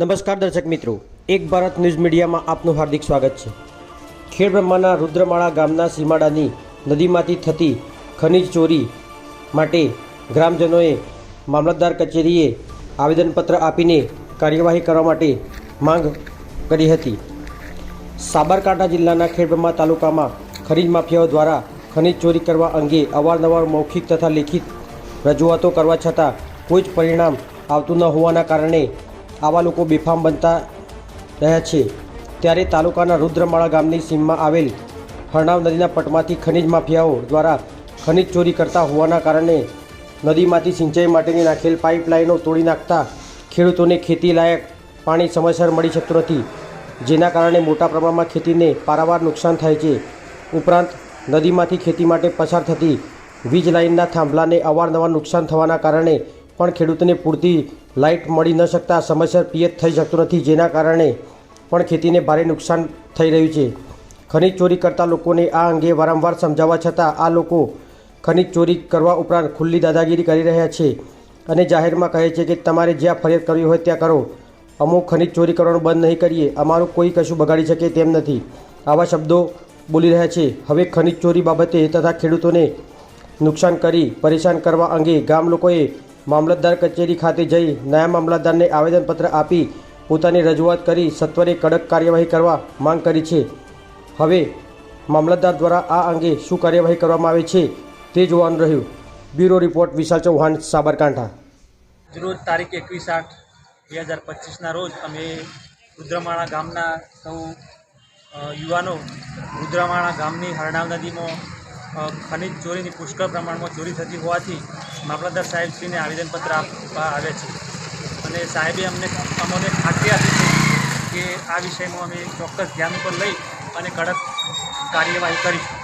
નમસ્કાર દર્શક મિત્રો, એક ભારત ન્યૂઝ મીડિયામાં આપનું હાર્દિક સ્વાગત છે. ખેડ બ્રહ્માના રુદ્રમાળા ગામના સીમાડાની નદીમાંથી થતી ખનિજ ચોરી માટે ગ્રામજનોએ મામલતદાર કચેરીએ આવેદનપત્ર આપીને કાર્યવાહી કરવા માટે માંગ કરી હતી. સાબરકાંઠા જિલ્લાના ખેડબ્રહ્મા તાલુકામાં ખનીજ માફિયાઓ દ્વારા ખનિજ ચોરી કરવા અંગે અવારનવાર મૌખિક તથા લેખિત રજૂઆતો કરવા છતાં કોઈ જ પરિણામ આવતું ન હોવાના કારણે આવા લોકો બેફામ બનતા રહ્યા છે. ત્યારે તાલુકાના રુદ્રમાળા ગામની સીમમાં આવેલ હરણાવ નદીના પટમાંથી ખનિજ માફિયાઓ દ્વારા ખનિજ ચોરી કરતા હોવાના કારણે નદીમાંથી સિંચાઈ માટેની નાખેલ પાઇપલાઇનો તોડી નાખતા ખેડૂતોને ખેતી લાયક પાણી સમયસર મળી શકતું નથી, જેના કારણે મોટા પ્રમાણમાં ખેતીને પારાવાર નુકસાન થાય છે. ઉપરાંત, નદીમાંથી ખેતી માટે પસાર થતી વીજ લાઇનના થાંભલાને અવારનવાર નુકસાન થવાના કારણે પણ ખેડૂતોને પૂરતી લાઇટ મળી ન શકતા સમયસર પિયત થઈ શકતું નથી, જેના કારણે પણ ખેતીને ભારે નુકસાન થઈ રહ્યું છે. ખનિજ ચોરી કરતા લોકોને આ અંગે વારંવાર સમજાવવા છતાં આ લોકો ખનિજ ચોરી કરવા ઉપરાંત ખુલ્લી દાદાગીરી કરી રહ્યા છે અને જાહેરમાં કહે છે કે તમારે જ્યાં ફરિયાદ કરવી હોય ત્યાં કરો. અમુક ખનિજ ચોરી કરવાનું બંધ નહીં કરીએ. અમારું કોઈ કશું બગાડી શકે તેમ નથી. આવા શબ્દો બોલી રહ્યા છે. હવે ખનિજ ચોરી બાબતે તથા ખેડૂતોને નુકસાન કરી પરેશાન કરવા અંગે ગામ લોકોએ મામલતદાર કચેરી ખાતે જઈ નયા મામલતદારને આવેદનપત્ર આપી પોતાની રજૂઆત કરી સત્વરે કડક કાર્યવાહી કરવા માંગ કરી છે. હવે મામલતદાર દ્વારા આ અંગે શું કાર્યવાહી કરવામાં આવે છે તે જોવાનું રહ્યું. Bureau report Vishal Chauhan, Sabarkantha. રોજ તારીખ એકવીસ આઠ બે હજાર પચીસના રોજ અમે રુદ્રમાળા ગામના સૌ યુવાનો રુદ્રમાળા ગામની હરણાવ નદીમાં ખનિજ ચોરીની પુષ્કળ પ્રમાણમાં ચોરી થતી હોવાથી મામલતદાર સાહેબશ્રીને આવેદનપત્ર આપવા આવ્યા છે. અને સાહેબે અમને અમને ખાતરી આપી છે કે આ વિષયમાં અમે ચોક્કસ ધ્યાન ઉપર લઈ અને કડક કાર્યવાહી કરીશું.